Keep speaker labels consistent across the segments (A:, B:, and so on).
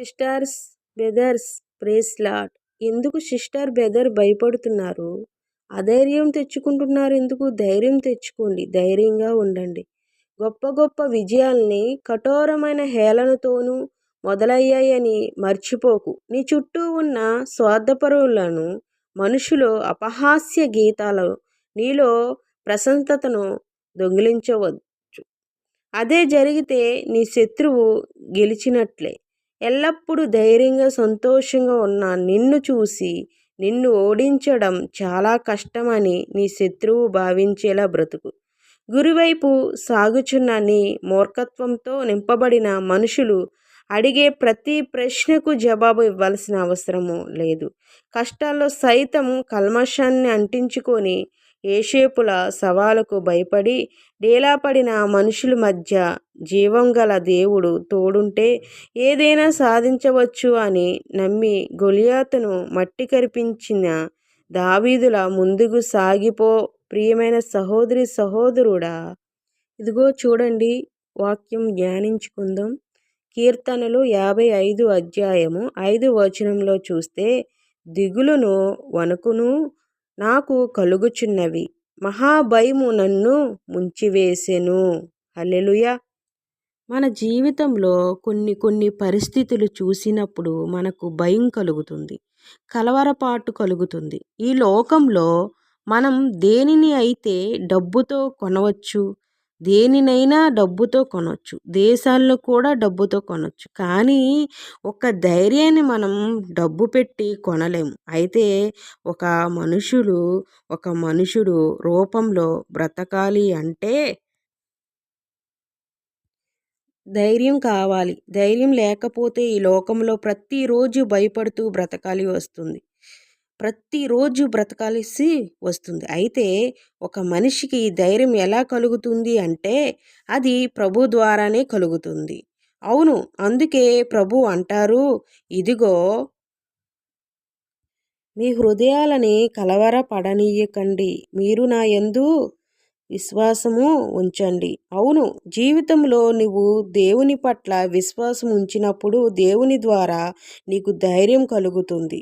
A: Sisters brothers ప్రేస్లాట్ ఎందుకు sister brother భయపడుతున్నారు? అధైర్యం తెచ్చుకుంటున్నారు ఎందుకు? ధైర్యం తెచ్చుకోండి ధైర్యంగా ఉండండి. గొప్ప గొప్ప విజయాల్ని కఠోరమైన హేళనతోనూ మొదలయ్యాయని మర్చిపోకు. నీ చుట్టూ ఉన్న స్వార్థపరులను మనుషులు అపహాస్య గీతాలు నీలో ప్రశాంతతను దొంగిలించవచ్చు. అదే జరిగితే నీ శత్రువు గెలిచినట్లే. ఎల్లప్పుడూ ధైర్యంగా సంతోషంగా ఉన్న నిన్ను చూసి నిన్ను ఓడించడం చాలా కష్టమని నీ శత్రువు భావించేలా బ్రతుకు. గురివైపు సాగుచున్న నీ మూర్ఖత్వంతో నింపబడిన మనుషులు అడిగే ప్రతి ప్రశ్నకు జవాబు ఇవ్వాల్సిన అవసరము లేదు. కష్టాల్లో సైతం కల్మషాన్ని అంటించుకొని ఏషేపుల సవాలుకు భయపడి డేలాపడిన మనుషుల మధ్య జీవం గల దేవుడు తోడుంటే ఏదైనా సాధించవచ్చు అని నమ్మి గొలియాతును మట్టి కరిపించిన దావీదుల ముందుకు సాగిపో ప్రియమైన సహోదరి సహోదరుడా. ఇదిగో చూడండి వాక్యం ధ్యానించుకుందాం. కీర్తనలు యాభై ఐదు అధ్యాయము ఐదు వచనంలో చూస్తే దిగులును వణుకును నాకు కలుగుచున్నవి. మహాభయము నన్ను ముంచివేసెను. హలెలుయ మన జీవితంలో కొన్ని కొన్ని పరిస్థితులు చూసినప్పుడు మనకు భయం కలుగుతుంది. కలవరపాటు కలుగుతుంది. ఈ లోకంలో మనం దేనిని అయితే డబ్బుతో కొనవచ్చు? దేనినైనా డబ్బుతో కొనవచ్చు దేశాల్లో కూడా డబ్బుతో కొనొచ్చు. కానీ ఒక ధైర్యాన్ని మనం డబ్బు పెట్టి కొనలేము. అయితే ఒక మనుషులు ఒక మనుషుడు రూపంలో బ్రతకాలి అంటే ధైర్యం కావాలి. ధైర్యం లేకపోతే ఈ లోకంలో ప్రతిరోజు భయపడుతూ బ్రతకాలి వస్తుంది. ప్రతిరోజు బ్రతకాల్సి వస్తుంది. అయితే ఒక మనిషికి ధైర్యం ఎలా కలుగుతుంది అంటే అది ప్రభు ద్వారానే కలుగుతుంది. అవును అందుకే ప్రభు అంటారు ఇదిగో మీ హృదయాలని కలవరపడనీయకండి. మీరు నా ఎందు విశ్వాసము ఉంచండి. అవును జీవితంలో నువ్వు దేవుని పట్ల విశ్వాసం ఉంచినప్పుడు దేవుని ద్వారా నీకు ధైర్యం కలుగుతుంది.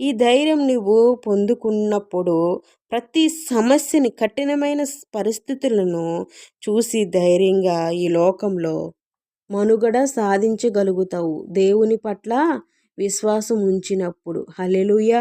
A: ఈ ధైర్యం నువ్వు పొందుకున్నప్పుడు ప్రతి సమస్యని కఠినమైన పరిస్థితులను చూసి ధైర్యంగా ఈ లోకంలో మనుగడ సాధించగలుగుతావు. దేవుని పట్ల విశ్వాసం ఉంచినప్పుడు. హలెలుయ